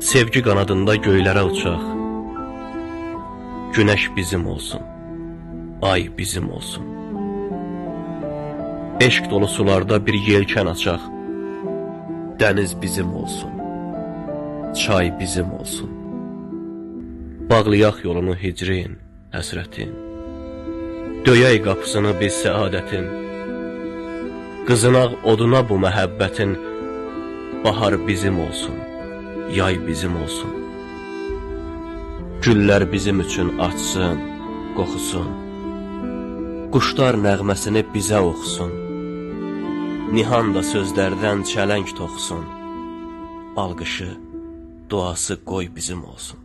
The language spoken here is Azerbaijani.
Sevgi qanadında göylərə uçaq. Günəş bizim olsun. Ay bizim olsun. Eşq dolu sularda bir yelkən açaq. Dəniz bizim olsun. Çay bizim olsun. Bağlayaq yolunu hicrin, həsrətin. Döyək qapısını biz səadətin. Qızınaq oduna bu məhəbbətin. Bahar bizim olsun. Yay bizim olsun. Güllər bizim üçün açsın, qoxusun. Quşlar nəğməsini bizə oxusun. Nihan da sözlərdən çələng toxusun. Alqışı, duası qoy bizim olsun.